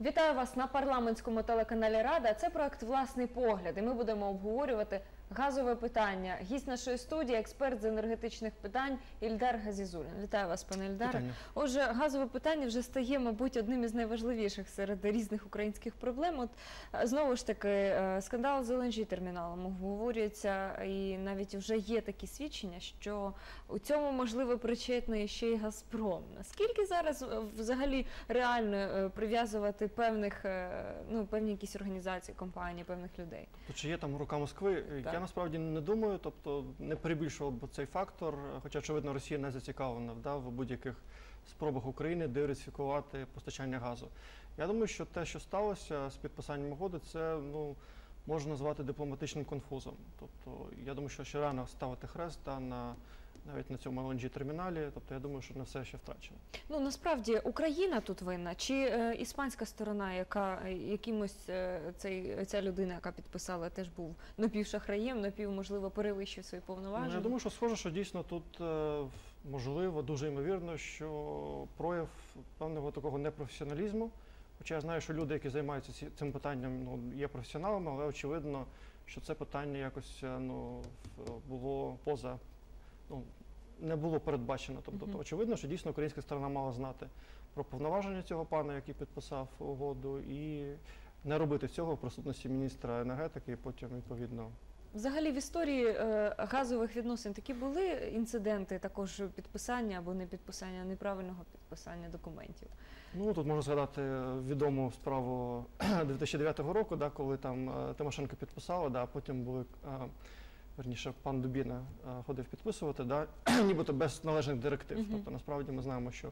Вітаю вас на парламентському телеканалі Рада. Це проект Власний погляд. І ми будемо обговорювати газове питання. Гість нашої студії, експерт з енергетичних питань Ільдар Газізулін. Вітаю вас, пане Ільдаре. Отже, газове питання вже стає, мабуть, одним із найважливіших серед різних українських проблем. От е, знову ж таки, е, скандал з ЛНЖ терміналом обговорюється, і навіть вже є такі свідчення, що у цьому можливо причетний ще й Газпром. Наскільки зараз е, взагалі реально прив'язувати певних ну певні якісь організації, компанії, певних людей? То чи є там рука Москви? Так. Я насправді не думаю, тобто не перебільшував би цей фактор, хоча, очевидно, Росія не зацікавлена да, в будь-яких спробах України диверсифікувати постачання газу. Я думаю, що те, що сталося з підписанням угоди, це ну, можна назвати дипломатичним конфузом. Тобто, я думаю, що ще рано ставити хрест да, на, навіть на цьому lng терміналі Тобто, я думаю, що не все ще втрачено. Ну насправді Україна тут винна, чи е, іспанська сторона, яка е, якимось е, цей ця людина, яка підписала, теж був напівшахраєм, напів можливо перевищив свої повноваження. Ну, я думаю, що схоже, що дійсно тут е, можливо, дуже ймовірно, що прояв певного такого непрофесіоналізму. Хоча я знаю, що люди, які займаються цим питанням, ну, є професіоналами, але очевидно, що це питання якось е, ну, було поза, ну, не було передбачено. Тобто, то очевидно, що дійсно українська сторона мала знати про повноваження цього пана, який підписав угоду, і не робити цього в присутності міністра енергетики, і потім відповідно Взагалі в історії е, газових відносин такі були інциденти, також підписання або не підписання неправильного підписання документів. Ну тут можна згадати е, відому справу 2009 року, да, коли там е, Тимошенко підписала, да, а потім були е, верніше пан Дубіна е, ходив підписувати, да, нібито без належних директив. Мгм. Тобто насправді ми знаємо, що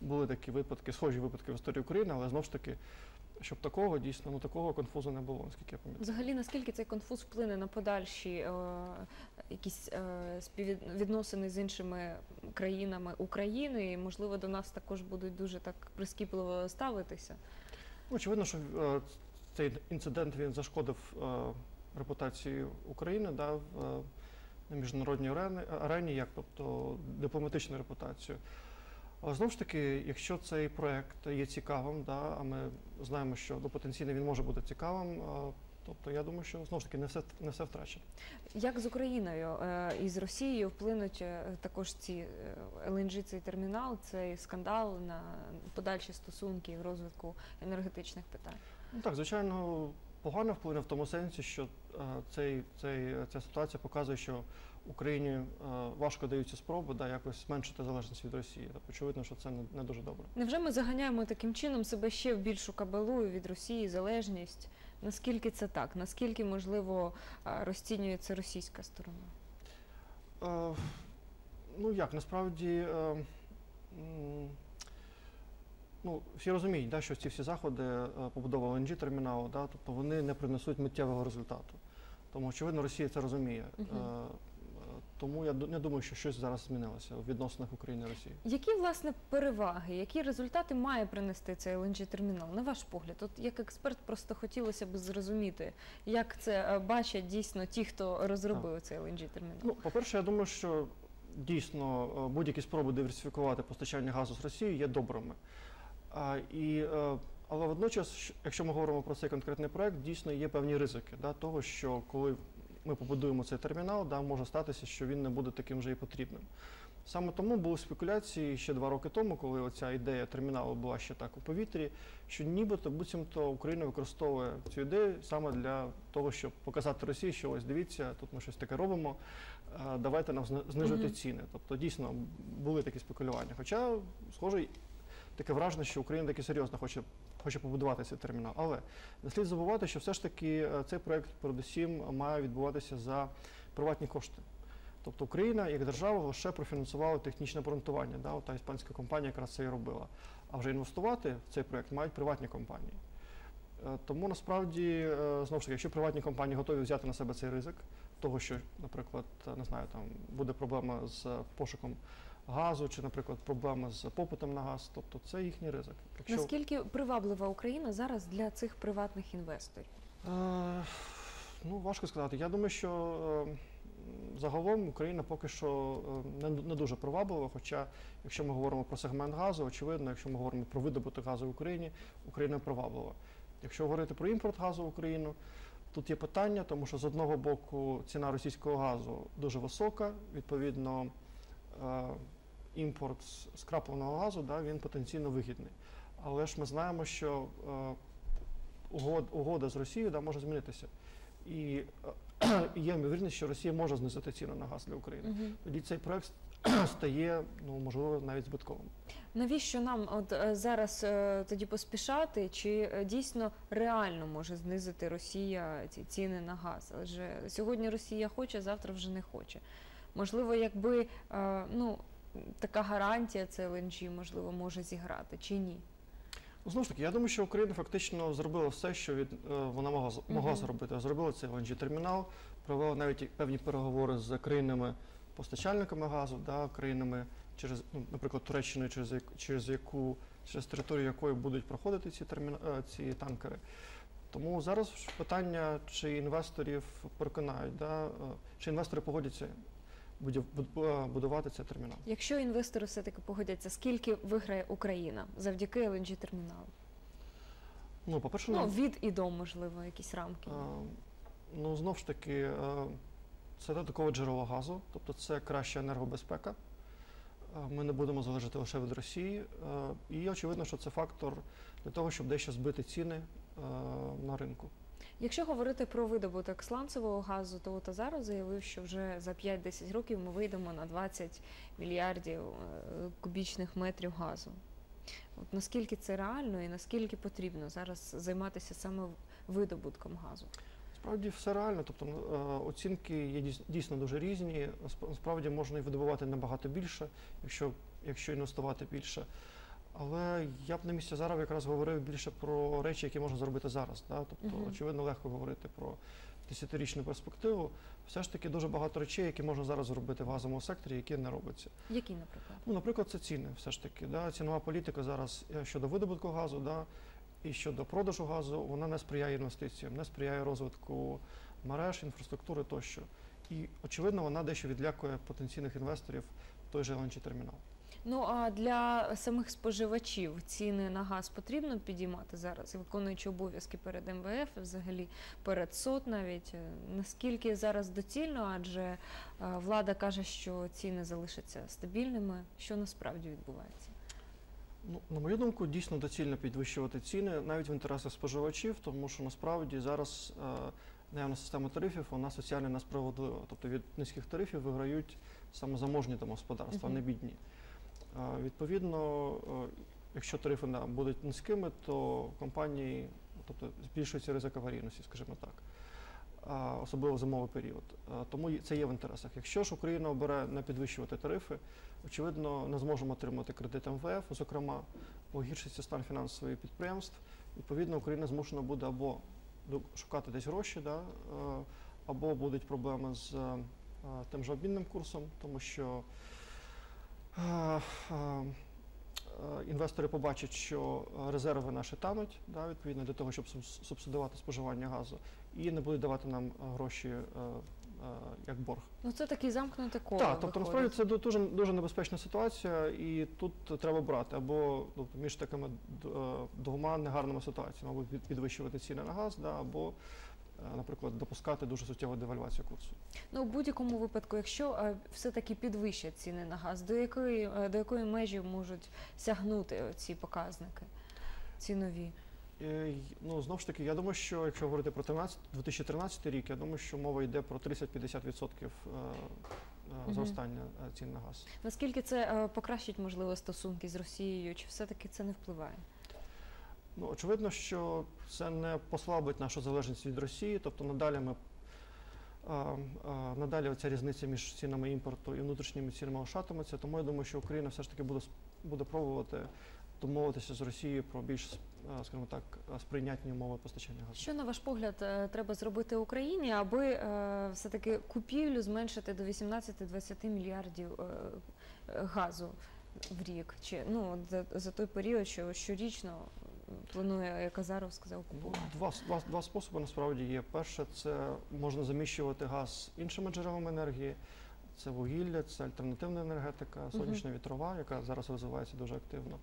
були такі випадки, схожі випадки в історії України, але знову ж таки, щоб такого дійсно ну такого конфузу не було, наскільки я пам'ятаю. Взагалі, наскільки цей конфуз вплине на подальші е, якісь е, співвідносини з іншими країнами України, і можливо до нас також будуть дуже так прискіпливо ставитися. Ну, очевидно, що е, цей інцидент він зашкодив е, репутації України да, в, е, на міжнародній арені, арені, як тобто дипломатичну репутацію. Але знову ж таки, якщо цей проект є цікавим, да, а ми знаємо, що ну, потенційно він може бути цікавим, е, тобто я думаю, що знову ж таки не все, не все втрачено. Як з Україною е, і з Росією вплинуть також ці ЛНЖ, цей термінал, цей скандал на подальші стосунки і розвитку енергетичних питань? Ну так, звичайно, погано вплине в тому сенсі, що е, цей, цей, ця ситуація показує, що Україні е, важко даються спроби да, якось зменшити залежність від Росії. Тобто, очевидно, що це не, не дуже добре. Невже ми заганяємо таким чином себе ще в більшу кабалу від Росії, залежність? Наскільки це так? Наскільки можливо е, розцінюється російська сторона? Е, ну як, насправді. Е, Ну, всі розуміють, да, що ці всі заходи е, побудови терміналу, да, тобто вони не принесуть миттєвого результату. Тому, очевидно, Росія це розуміє. Е, Тому я не думаю, що щось зараз змінилося у відносинах України і Росії. Які власне переваги, які результати має принести цей ЛНЖ термінал? На ваш погляд, от як експерт, просто хотілося б зрозуміти, як це е, бачать дійсно ті, хто розробив цей ЛНЖ термінал. Ну, по-перше, я думаю, що дійсно будь-які спроби диверсифікувати постачання газу з Росії є добрими. А, і, е, але водночас, якщо ми говоримо про цей конкретний проект, дійсно є певні ризики да, того, що коли ми побудуємо цей термінал, да, може статися, що він не буде таким же і потрібним. Саме тому були спекуляції ще два роки тому, коли оця ідея терміналу була ще так у повітрі, що нібито буцімто Україна використовує цю ідею саме для того, щоб показати Росії, що ось дивіться, тут ми щось таке робимо, давайте нам зни- знижувати Мгм. ціни. Тобто дійсно були такі спекулювання. Хоча, схоже, таке враження, що Україна таки серйозно хоче, хоче побудувати цей термінал. Але не слід забувати, що все ж таки е, цей проект передусім має відбуватися за приватні кошти. Тобто Україна як держава лише профінансувала технічне обґрунтування. Да? Та іспанська компанія якраз це і робила. А вже інвестувати в цей проект мають приватні компанії. Е, Тому насправді, е, знову ж таки, якщо приватні компанії готові взяти на себе цей ризик, того, що, наприклад, не знаю, там буде проблема з пошуком газу, чи, наприклад, проблема з попитом на газ, тобто це їхній ризик. Якщо Наскільки приваблива Україна зараз для цих приватних інвесторів? Е, ну, важко сказати. Я думаю, що е, загалом Україна поки що е, не, не дуже приваблива. Хоча, якщо ми говоримо про сегмент газу, очевидно, якщо ми говоримо про видобуток газу в Україні, Україна приваблива. Якщо говорити про імпорт газу в Україну, тут є питання, тому що з одного боку ціна російського газу дуже висока, відповідно, е, імпорт скрапленого газу да, він потенційно вигідний. Але ж ми знаємо, що е, угод, угода з Росією да, може змінитися. І е, є ймовірність, що Росія може знизити ціну на газ для України. Мгм. Тоді цей проект стає, ну можливо, навіть збитковим. Навіщо нам от е, зараз тоді поспішати? Чи дійсно реально може знизити Росія ці ціни на газ? Адже сьогодні Росія хоче, завтра вже не хоче. Можливо, якби ну така гарантія це ЛНЖ, можливо, може зіграти чи ні? Ну, знову ж таки, я думаю, що Україна фактично зробила все, що від, е, вона могла, могла Мгм. зробити. Зробила цей LNG термінал, провела навіть певні переговори з країнами постачальниками газу, да, країнами через, ну, наприклад, Туреччиною, через, через яку через територію якої будуть проходити ці терміна, е, ці танкери. Тому зараз питання, чи інвесторів переконають, да, е, чи інвестори погодяться будувати цей термінал. Якщо інвестори все-таки погодяться, скільки виграє Україна завдяки ЛНЖ терміналу? Ну, по-перше, Ну від і до, можливо, якісь рамки. Ну, знов ж таки, це додаткове джерело газу, тобто це краща енергобезпека. Ми не будемо залежати лише від Росії. І очевидно, що це фактор для того, щоб дещо збити ціни на ринку. Якщо говорити про видобуток сланцевого газу, то от Азаров заявив, що вже за 5-10 років ми вийдемо на 20 мільярдів е, кубічних метрів газу. От наскільки це реально і наскільки потрібно зараз займатися саме видобутком газу? Справді все реально, тобто е, оцінки є дійсно дуже різні. Насправді можна і видобувати набагато більше, якщо, якщо інвестувати більше. Але я б на місці зараз якраз говорив більше про речі, які можна зробити зараз. Да? Тобто, Мгм. очевидно, легко говорити про десятирічну перспективу. Все ж таки дуже багато речей, які можна зараз зробити в газовому секторі, які не робляться. Які, наприклад? Ну, наприклад, це ціни. Все ж таки, да? цінова політика зараз е, щодо видобутку газу, да? і щодо продажу газу, вона не сприяє інвестиціям, не сприяє розвитку мереж, інфраструктури тощо. І очевидно, вона дещо відлякує потенційних інвесторів в той же LNG термінал. Ну а для самих споживачів ціни на газ потрібно підіймати зараз, виконуючи обов'язки перед МВФ, взагалі перед СОТ навіть. Е, Наскільки зараз доцільно, адже е, влада каже, що ціни залишаться стабільними. Що насправді відбувається? Ну, на мою думку, дійсно доцільно підвищувати ціни навіть в інтересах споживачів, тому що насправді зараз е, наявна система тарифів вона соціально несправедлива. Тобто від низьких тарифів виграють саме заможні домогосподарства, а не Мгм. бідні. Відповідно, е, якщо тарифи будуть низькими, то компанії, тобто збільшується ризик аварійності, скажімо так. Особливо в зимовий період. Тому це є в інтересах. Якщо ж Україна обере не підвищувати тарифи, очевидно, не зможемо отримати кредит МВФ, зокрема, погіршиться стан фінансових підприємств. Відповідно, Україна змушена буде або шукати десь гроші, да, е, або будуть проблеми з е, тим же обмінним курсом, тому що е, е, е, інвестори побачать, що е, резерви наші тануть, да, відповідно для того, щоб субс- субсидувати споживання газу, і не будуть давати нам е, гроші е, е, як борг. Ну це такий замкнуте коло. Так, тобто насправді це ду- дуже дуже небезпечна ситуація, і тут треба брати або ну, між такими е, двома негарними ситуаціями, або підвищувати ціни на газ, да, або, наприклад, допускати дуже суттєву девальвацію курсу. Ну, в будь-якому випадку, якщо е, все-таки підвищать ціни на газ, до якої, е, до якої межі можуть сягнути ці показники цінові? Е, Ну, знову ж таки, я думаю, що якщо говорити про 13, 2013 рік, я думаю, що мова йде про 30-50% е, е, зростання е, цін на газ. Наскільки це е, покращить, можливо, стосунки з Росією, чи все-таки це не впливає? Ну, очевидно, що це не послабить нашу залежність від Росії, тобто надалі ми. Надалі ця різниця між цінами імпорту і внутрішніми цінами лишатиметься, тому я думаю, що Україна все ж таки буде, буде пробувати домовитися з Росією про більш, скажімо так, сприйнятні умови постачання газу. Що, на ваш погляд, е, треба зробити Україні, аби е, все-таки купівлю зменшити до 18-20 мільярдів е, газу в рік? Чи ну за, за той період, що щорічно планує, як Азаров сказав, купувати? Два, два, два способи насправді є. Перше, це можна заміщувати газ іншими джерелами енергії. Це вугілля, це альтернативна енергетика, сонячна вітрова, яка зараз розвивається дуже активно.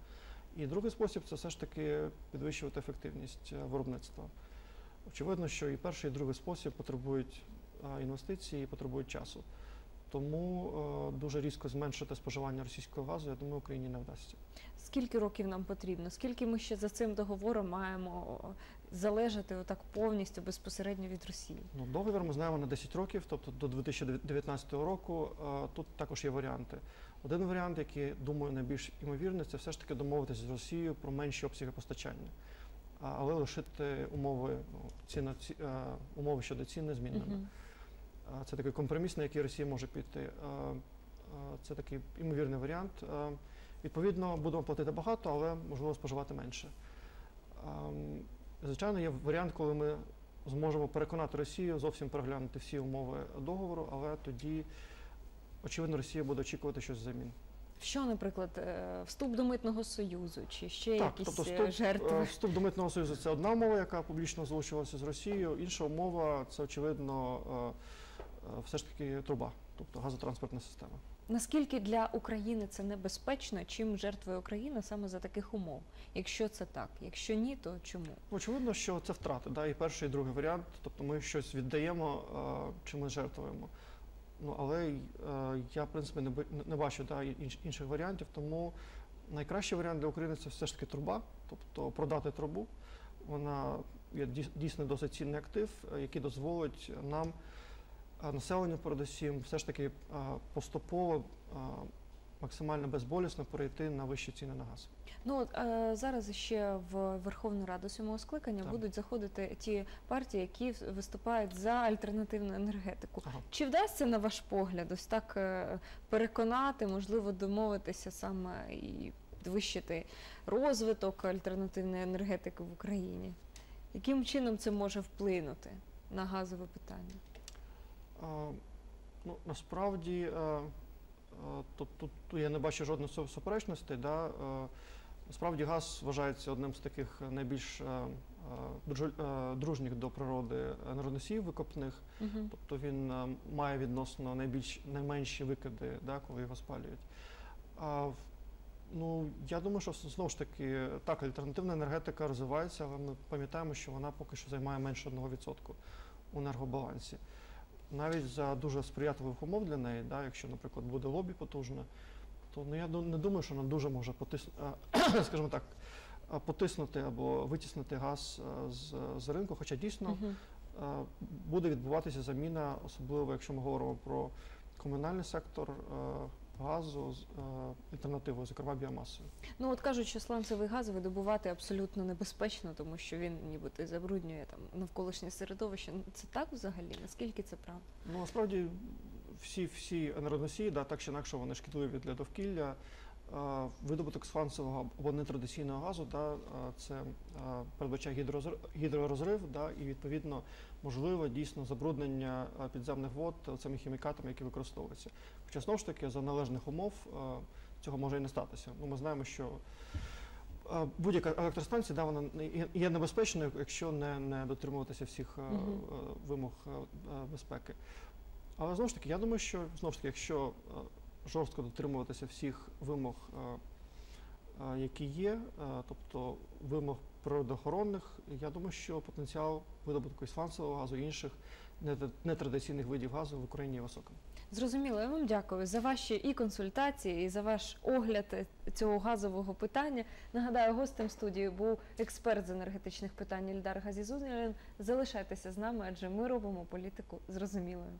І другий спосіб це все ж таки підвищувати ефективність е, виробництва. Очевидно, що і перший, і другий спосіб потребують інвестицій і потребують часу. Тому е, дуже різко зменшити споживання російського газу, я думаю, Україні не вдасться. Скільки років нам потрібно? Скільки ми ще за цим договором маємо залежати отак повністю безпосередньо від Росії? Ну, договір ми знаємо на 10 років, тобто до 2019 року. Е, Тут також є варіанти. Один варіант, який думаю найбільш імовірний, це все ж таки домовитися з Росією про менші обсяги постачання, але лишити умови ну, ціна, ці, е, умови щодо цін незмінними. Мгм. А, Це такий компроміс, на який Росія може піти. Це такий імовірний варіант. Відповідно, будемо платити багато, але можливо споживати менше. Звичайно, є варіант, коли ми зможемо переконати Росію зовсім переглянути всі умови договору, але тоді, очевидно, Росія буде очікувати щось взамін. Що, наприклад, е, вступ до митного союзу чи ще Так, якісь тобто е, вступ, жертви? е, вступ до митного союзу це одна умова, яка публічно озвучувалася з Росією. Інша умова це очевидно все ж таки труба, тобто газотранспортна система. Наскільки для України це небезпечно? Чим жертвує Україна саме за таких умов? Якщо це так, якщо ні, то чому? Очевидно, що це втрати, да, і перший, і другий варіант. Тобто ми щось віддаємо, е, чи ми жертвуємо. Ну, але е, я, в принципі, не, не бачу да, інших варіантів, тому найкращий варіант для України це все ж таки труба, тобто продати трубу. Вона є дійсно досить цінний актив, е, який дозволить нам, населенню передусім, все ж таки поступово, максимально безболісно перейти на вищі ціни на газ. Ну от е, зараз ще в Верховну Раду сьомого скликання Так. будуть заходити ті партії, які виступають за альтернативну енергетику. Ага. Чи вдасться на ваш погляд ось так е, переконати, можливо, домовитися саме і підвищити розвиток альтернативної енергетики в Україні? Яким чином це може вплинути на газове питання? Ну, насправді, е, тут, я не бачу жодних су- суперечностей. Да? Е, Насправді газ вважається одним з таких найбільш дружніх до природи енергоносіїв викопних. Угу. Тобто він має відносно найбільш найменші викиди, да, коли його спалюють. А, ну, я думаю, що знову ж таки так, альтернативна енергетика розвивається, але ми пам'ятаємо, що вона поки що займає менше 1% у енергобалансі. Навіть за дуже сприятливих умов для неї, да, якщо, наприклад, буде лобі потужне, то ну, я не думаю, що вона дуже може потиснути, скажімо так, потиснути або витіснити газ з, з ринку, хоча дійсно е, буде відбуватися заміна, особливо якщо ми говоримо про комунальний сектор газу з е, альтернативою, зокрема біомасою. Ну от кажуть, що сланцевий газ видобувати абсолютно небезпечно, тому що він нібито забруднює там навколишнє середовище. Ну, Це так взагалі? Наскільки це правда? Ну насправді всі всі енергоносії, да, так чи інакше вони шкідливі для довкілля. Е, Видобуток сланцевого або нетрадиційного газу, да, е, це передбачає гідророзрив, да, і відповідно можливе дійсно забруднення підземних вод цими хімікатами, які використовуються. Хоча знову ж таки за належних умов е, цього може і не статися. Ну, ми знаємо, що е, будь-яка електростанція да, вона є- небезпечною, якщо не, не дотримуватися всіх е, вимог безпеки. Але знову ж таки, я думаю, що знову ж таки, якщо жорстко дотримуватися всіх вимог, які є, тобто вимог природоохоронних, я думаю, що потенціал видобутку і сланцевого газу інших нетрадиційних видів газу в Україні є високим. Зрозуміло, я вам дякую за ваші і консультації, і за ваш огляд е, цього газового питання. Нагадаю, гостем студії був експерт з енергетичних питань Ільдар Газізунілін. Залишайтеся з нами, адже ми робимо політику зрозумілою.